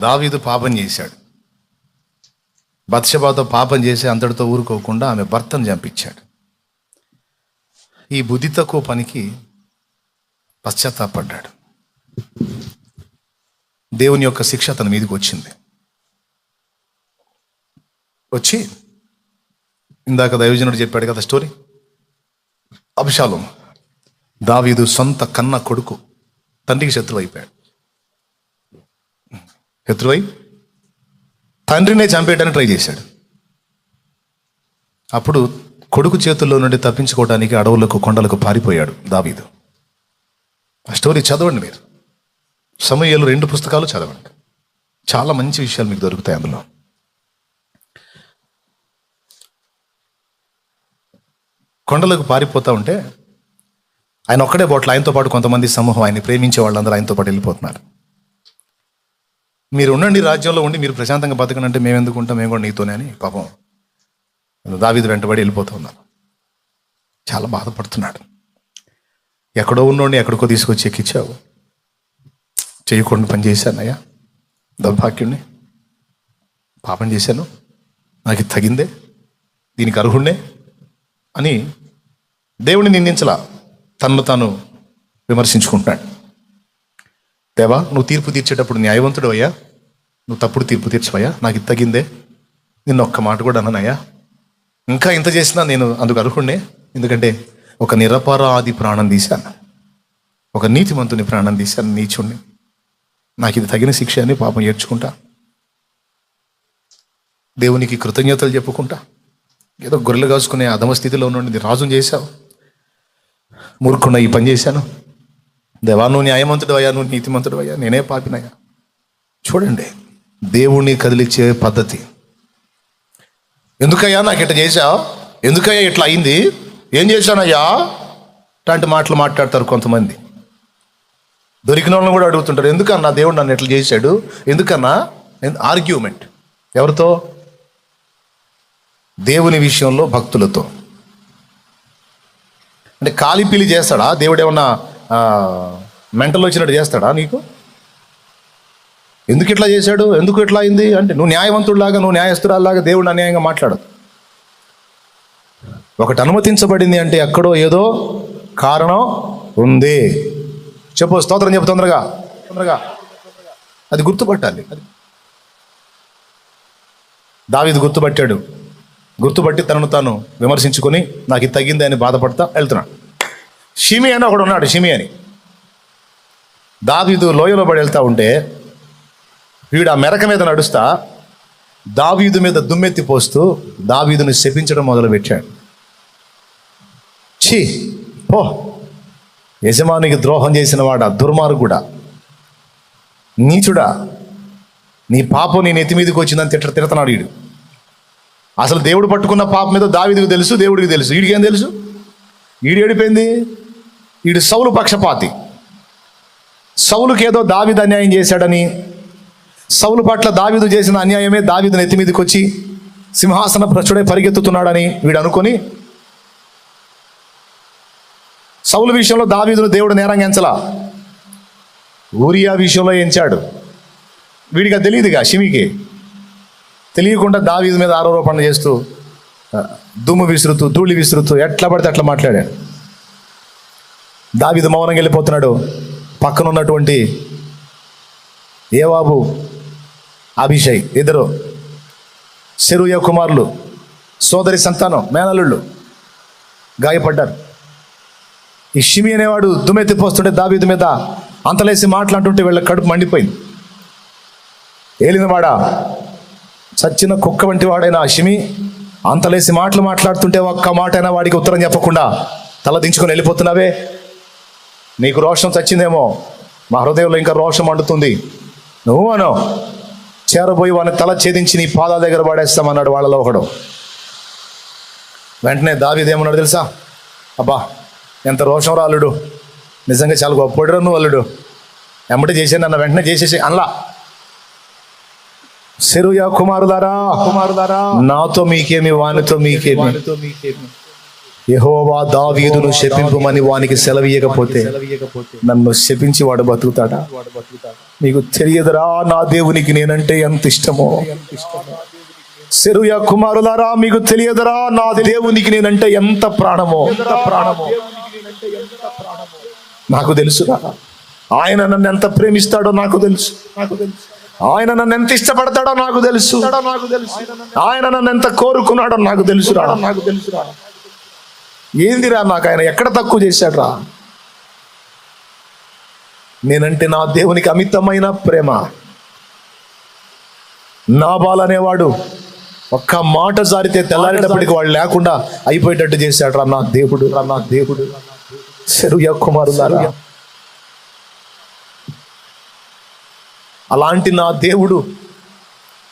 దావీదు పాపం చేశాడు. బత్సబాతో పాపం చేసి అంతటితో ఊరుకోకుండా ఆమె భర్తను చంపించాడు. ఈ బుద్ధి తక్కువ పనికి పశ్చాత్తాపడ్డాడు. దేవుని యొక్క శిక్ష తన మీదకి వచ్చింది. వచ్చి ఇందాక దైవజనుడు చెప్పాడు కదా స్టోరీ? అభిషాలం దావీదు సొంత కన్న కొడుకు తండ్రికి శత్రువు అయిపోయాడు. శత్రువై తండ్రినే చంపేయడానికి ట్రై చేశాడు. అప్పుడు కొడుకు చేతుల్లో నుండి తప్పించుకోవడానికి అడవులకు కొండలకు పారిపోయాడు దావీదు. ఆ స్టోరీ చదవండి మీరు. సమయాలు రెండు పుస్తకాలు చదవండి. చాలా మంచి విషయాలు మీకు దొరుకుతాయి అందులో. కొండలకు పారిపోతా ఉంటే ఆయన ఒక్కడే బోట్లు ఆయనతో పాటు కొంతమంది సమూహం ఆయన ప్రేమించే వాళ్ళందరూ ఆయనతో పాటు వెళ్ళిపోతున్నారు. మీరు ఉండండి రాజ్యంలో ఉండి మీరు ప్రశాంతంగా బతకండి అంటే మేము ఎందుకు ఉంటాం? మేము కూడా నీతోనే అని పాపం దావీదు వెంటబడి వెళ్ళిపోతున్నారు చాలా బాధపడుతున్నాడు. ఎక్కడో ఉన్నోడిని ఎక్కడికో తీసుకొచ్చి ఎక్కించావు చేయకుండా పని చేశానయ్యా దౌర్భాగ్యుణ్ణి. పాపం చేశాను. నాకు ఇది తగిందే. దీనికి అర్హుణ్ణే అని దేవుడిని నిందించలా. తనను తాను విమర్శించుకుంటున్నాడు. దేవా నువ్వు తీర్పు తీర్చేటప్పుడు న్యాయవంతుడు అయ్యా. నువ్వు తప్పుడు తీర్పు తీర్చవయ్యా. నాకు ఇది తగిందే. నిన్న ఒక్క మాట కూడా అన్నానయ్యా ఇంకా ఇంత చేసినా నేను అందుకు అర్హుడినే ఎందుకంటే ఒక నిరపరాధి ప్రాణం తీశాను. ఒక నీతిమంతుని ప్రాణం తీశాను నీచుణ్ణి. నాకు ఇది తగిన శిక్ష అని పాపం ఏడ్చుకుంటా. దేవునికి కృతజ్ఞతలు చెప్పుకుంటా. ఏదో గొర్రెలు కాసుకునే అధమ స్థితిలో నుండి రాజును చేశావు. మూర్ఖున్న ఈ పని చేశాను. దేవా నువ్వు న్యాయమంతుడు అయ్యా నువ్వు నీతిమంతుడు అయ్యా నేనే పాపినయ్యా. చూడండి దేవుణ్ణి కదిలిచ్చే పద్ధతి. ఎందుకయ్యా నాకు ఇట్లా చేశావు? ఎందుకయ్యా ఇట్లా అయింది? ఏం చేశానయ్యా? అలాంటి మాటలు మాట్లాడతారు కొంతమంది. దొరికిన వాళ్ళని కూడా అడుగుతుంటారు ఎందుకన్నా దేవుడు నన్ను ఎట్లా చేశాడు? ఎందుకన్నా? ఆర్గ్యుమెంట్. ఎవరితో? దేవుని విషయంలో భక్తులతో. అంటే కాలిపిలి చేస్తాడా? దేవుడు ఏమన్నా మెంటల్ వచ్చినట్టు చేస్తాడా నీకు? ఎందుకు ఇట్లా చేశాడు? ఎందుకు ఇట్లా అయింది? అంటే నువ్వు న్యాయవంతుడిలాగా నువ్వు న్యాయస్తురాల్లాగా దేవుడు అన్యాయంగా మాట్లాడదు ఒకటి అనుమతించబడింది అంటే ఎక్కడో ఏదో కారణం ఉంది. చెప్పు స్తోత్రం చెప్పు తొందరగా. తొందరగా. అది గుర్తుపట్టాలి. దావిది గుర్తుపట్టాడు. గుర్తుపట్టి తనను తాను విమర్శించుకొని నాకు ఇది తగ్గింది అని బాధపడతా వెళ్తున్నాడు షిమి అని ఒకడు ఉన్నాడు షిమి అని. దావీదు లోయలో పడి వెళ్తా ఉంటే వీడు ఆ మెరక మీద నడుస్తా దావీదు మీద దుమ్మెత్తి పోస్తూ దావీదుని శపించడం మొదలుపెట్టాడు. ఛీ ఓ యజమానికి ద్రోహం చేసిన వాడా దుర్మార్గుడా. నీచుడా. నీ పాపం నీ నెత్తి మీదకి వచ్చిందని తిట్ట తిడతాడు వీడు. అసలు దేవుడు పట్టుకున్న పాపం మీద దావీదుకు తెలుసు దేవుడికి తెలుసు. వీడికి ఏం తెలుసు? వీడు ఏడిపోయింది? వీడు సౌలు పక్షపాతి. సౌలుకేదో ఏదో అన్యాయం చేశాడని సౌలు పట్ల దావిదు చేసిన అన్యాయమే దావీదు నెత్తి మీదకి వచ్చి సింహాసన భ్రష్టుడే పరిగెత్తుతున్నాడని వీడు అనుకొని సౌలు విషయంలో దావీదును దేవుడు నేరంగా ఎంచలా? ఊరియా విషయంలో ఎంచాడు. వీడిగా తెలియదుగా షిమికి. తెలియకుండా దావీదు మీద ఆరోపణ చేస్తూ దుమ్ము విసురుతూ ధూళి విసురుతూ ఎట్లా పడితే అట్లా మాట్లాడాడు. దావీదు మౌనంగా వెళ్ళిపోతున్నాడు. పక్కన ఉన్నటువంటి ఏవాబు అభిషయ్ ఇద్దరు శరుయ కుమారులు సోదరి సంతానం మేనల్లుళ్ళు గాయపడ్డారు. ఈ షిమి అనేవాడు దుమ్మెత్తిపోస్తుంటే దావీదు మీద అంతలేసి మాట్లాడుతుంటే వీళ్ళ కడుపు మండిపోయింది. ఏలినవాడా చచ్చిన కుక్క వంటి వాడైన ఆ షిమి అంతలేసి మాటలు మాట్లాడుతుంటే ఒక్క మాట అయినా వాడికి ఉత్తరం చెప్పకుండా తల దించుకొని వెళ్ళిపోతున్నావే? నీకు రోషం చచ్చిందేమో. మా హృదయంలో ఇంకా రోషం మండుతుంది నువ్వు అనో. చేరబోయి వాని తల ఛేదించి నీ పాదాల దగ్గర పడేస్తామన్నాడు వాళ్ళలో ఒకడు. వెంటనే దావీదేమన్నాడు తెలుసా? అబ్బా ఎంత రోషం రా అల్లుడు. నిజంగా చాలా గొప్పడురా నువ్వు అల్లుడు. ఎమ్మటి చేసాను అన్న. వెంటనే చేసేసి అనలా. సెరుయా కుమారులారా కుమారులారా. నాతో మీకేమి. వానితో మీకేమి. యెహోవా దావీదును శపింపమని వానికి సెలవీయకపోతే నన్ను శపించి వాడు బతుకుతాడా? మీకు తెలియదురా నా దేవునికి నేనంటే ఎంత ఇష్టమో. సెరుయ కుమారులారా మీకు తెలియదురా నా దేవునికి నేనంటే ఎంత ప్రాణమో. ఎంత ప్రాణమో. నాకు తెలుసురా. ఆయన నన్ను ఎంత ప్రేమిస్తాడో నాకు తెలుసు. నాకు తెలుసు ఆయన నన్ను ఎంత ఇష్టపడతాడో నాకు తెలుసు. నాకు తెలుసు ఆయన నన్ను ఎంత కోరుకున్నాడో నాకు తెలుసురా. నాకు తెలుసురా. ఏందిరా నాకు ఆయన ఎక్కడ తక్కువ చేశాడ్రా? నేనంటే నా దేవునికి అమితమైన ప్రేమ. నాబాల్ అనేవాడు ఒక్క మాట జారితే తెల్లారేటప్పటికి వాడు లేకుండా అయిపోయేటట్టు చేశాడు రా నా దేవుడు రా నా దేవుడు. సెరుయ కుమారు అలాంటి నా దేవుడు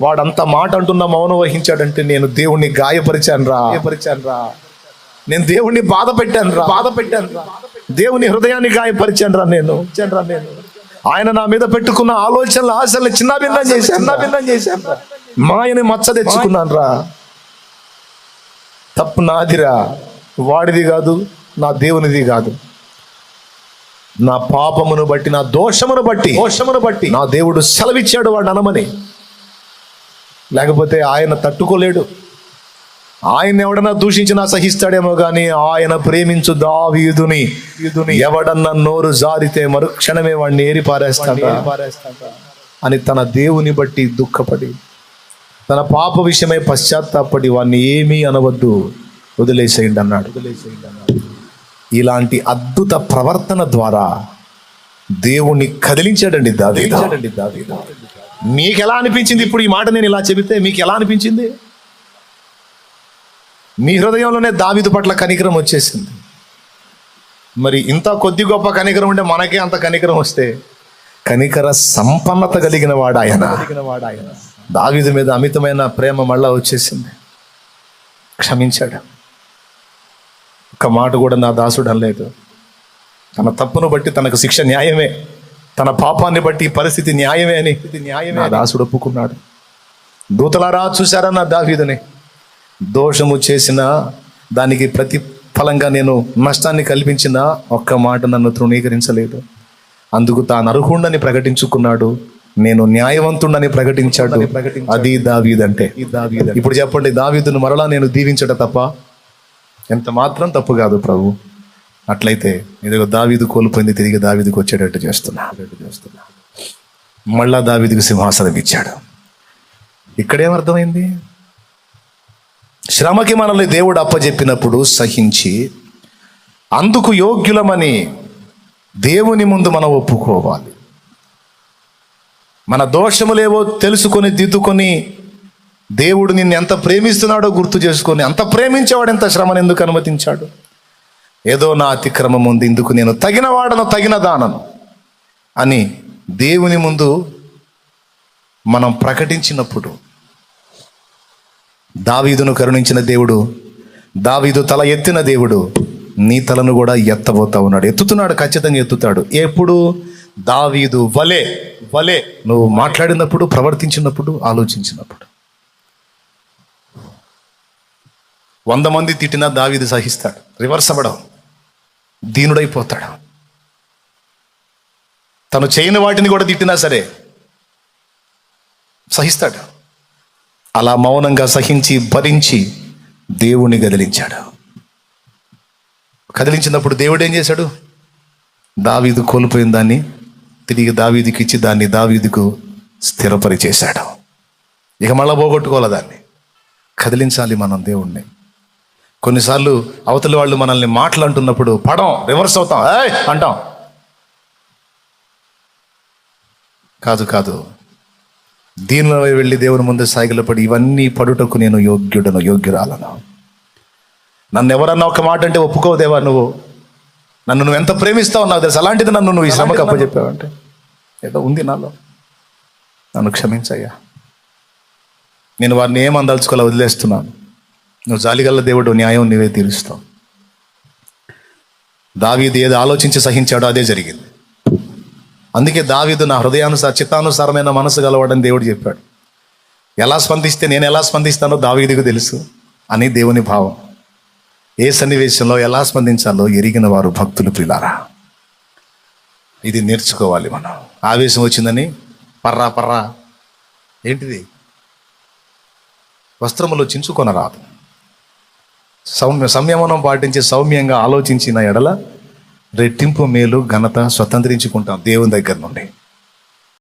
వాడంత మాట అంటున్న మౌనం వహించాడంటే నేను దేవుణ్ణి గాయపరిచాను రా గాయపరిచాను రా నేను దేవుణ్ణి బాధ పెట్టాను రా. బాధ పెట్టాను రా. దేవుని హృదయాన్ని గాయపరిచాను రా నేను. రా నేను. ఆయన నా మీద పెట్టుకున్న ఆలోచనలు ఆశలు చిన్న భిన్నం చేశాను చిన్న భిన్నం చేశాను మాయని మచ్చ తెచ్చుకున్నాను రా. తప్పు నాదిరా వాడిది కాదు నా దేవునిది కాదు. నా పాపమును బట్టి నా దోషమును బట్టి దోషమును బట్టి నా దేవుడు సెలవిచ్చాడు వాడు అనమని. లేకపోతే ఆయన తట్టుకోలేడు. ఆయన ఎవడన్నా దూషించినా సహిస్తాడేమో కానీ ఆయన ప్రేమించు దావీదుని ఎవడన్నా నోరు జారితే మరుక్షణమే వాడిని ఏరి పారేస్తాడా? అని తన దేవుని బట్టి దుఃఖపడి తన పాప విషయమై పశ్చాత్తాపడి వాడిని ఏమీ అనవద్దు వదిలేసేయండి అన్నాడు ఇలాంటి అద్భుత ప్రవర్తన ద్వారా దేవుణ్ణి కదిలించాడండి దావీదు. ఎలా అనిపించింది ఇప్పుడు ఈ మాట నేను ఇలా చెబితే మీకు ఎలా అనిపించింది? మీ హృదయంలోనే దావిదు పట్ల కనికరం వచ్చేసింది. మరి ఇంత కొద్ది గొప్ప కనికరం ఉంటే మనకే అంత కనికరం వస్తే కనికర సంపన్నత కలిగిన వాడు ఆయన. దావిదు మీద అమితమైన ప్రేమ మళ్ళా వచ్చేసింది. క్షమించాడు. ఒక మాట కూడా నా దాసుడు అనలేదు. తన తప్పును బట్టి తనకు శిక్ష న్యాయమే. తన పాపాన్ని బట్టి పరిస్థితి న్యాయమే అని న్యాయమే దాసుడు ఒప్పుకున్నాడు. దూతలారా చూశారా నా దావీదుని? దోషము చేసిన దానికి ప్రతిఫలంగా నేను నష్టాన్ని కల్పించిన ఒక్క మాట నన్ను తృణీకరించలేదు. అందుకు తాను అర్హుండని ప్రకటించుకున్నాడు. నేను న్యాయవంతుడని ప్రకటించాడు. అది దావీదంటే. ఇప్పుడు చెప్పండి దావీదును మరలా నేను దీవించట తప్ప ఎంత మాత్రం తప్పు కాదు ప్రభు. అట్లయితే ఇదిగో దావీదు కోల్పోయింది తిరిగి దావీదుకు వచ్చేటట్టు చేస్తున్నా. చేస్తున్నా. మళ్ళా దావీదుకు సింహాసనం ఇచ్చాడు. ఇక్కడేం అర్థమైంది? శ్రమకి మనల్ని దేవుడు అప్పజెప్పినప్పుడు సహించి అందుకు యోగ్యులమని దేవుని ముందు మనం ఒప్పుకోవాలి. మన దోషములేవో తెలుసుకొని దిద్దుకొని దేవుడు నిన్ను ఎంత ప్రేమిస్తున్నాడో గుర్తు చేసుకొని అంత ప్రేమించేవాడు ఎంత శ్రమను ఎందుకు అనుమతించాడు? ఏదో నా అతిక్రమం ఉంది ఇందుకు నేను తగిన వాడను తగిన దానను అని దేవుని ముందు మనం ప్రకటించినప్పుడు దావీదును కరుణించిన దేవుడు దావీదు తల ఎత్తిన దేవుడు నీ తలను కూడా ఎత్తబోతా ఉన్నాడు. ఎత్తుతున్నాడు ఖచ్చితంగా ఎత్తుతాడు. ఎప్పుడు? దావీదు వలే వలే. నువ్వు మాట్లాడినప్పుడు ప్రవర్తించినప్పుడు ఆలోచించినప్పుడు. వంద మంది తిట్టినా దావీదు సహిస్తాడు. రివర్స్ అవ్వడం దీనుడైపోతాడు. తను చేయని వాటిని కూడా తిట్టినా సరే సహిస్తాడు. అలా మౌనంగా సహించి భరించి దేవుణ్ణి కదిలించాడు కదిలించినప్పుడు దేవుడు ఏం చేశాడు? దావీదు కోల్పోయిన దాన్ని తిరిగి దావీదుకి ఇచ్చి దాన్ని దావీదుకు స్థిరపరిచేశాడు. ఇక మళ్ళా పోగొట్టుకోవాలి దాన్ని? కదిలించాలి మనం దేవుణ్ణి. కొన్నిసార్లు అవతలి వాళ్ళు మనల్ని మాటలు అంటున్నప్పుడు పడం రివర్స్ అవుతాం అంటాం. కాదు కాదు. దీనిలో వెళ్ళి దేవుని ముందు సాగిలపడి ఇవన్నీ పడుటకు నేను యోగ్యుడను యోగ్యురాలను. నన్ను ఎవరన్నా ఒక మాట అంటే ఒప్పుకోదేవా నువ్వు. నన్ను నువ్వు ఎంత ప్రేమిస్తావు నాకు తెలుసు. అలాంటిది నన్ను నువ్వు ఈ శ్రమకు అప్పచెప్పావంటే. ఏదో ఉంది నాలో. నన్ను క్షమించయ్యా. నేను వారిని ఏం అందలుచుకోవాలో వదిలేస్తున్నాను. నువ్వు జాలిగల్ల దేవుడు న్యాయం నీవే తీరుస్తావు. దావీది ఏది ఆలోచించి సహించాడో అదే జరిగింది. అందుకే దావీదు నా హృదయానుసార చిత్తానుసారమైన మనసు గలవాడని దేవుడు చెప్పాడు. ఎలా స్పందిస్తే నేను ఎలా స్పందిస్తానో దావీదికి తెలుసు అని దేవుని భావం. ఏ సన్నివేశంలో ఎలా స్పందించాలో ఎరిగిన వారు భక్తులు పిల్లారా ఇది నేర్చుకోవాలి మనం. ఆవేశం వచ్చిందని పర్రా పర్రా. ఏంటిది? వస్త్రములో చించుకొనరాదు. సౌమ్య సంయమనం పాటించి సౌమ్యంగా ఆలోచించిన ఎడల రెట్టింపు మేలు ఘనత స్వతంత్రించుకుంటాం దేవుని దగ్గర నుండి.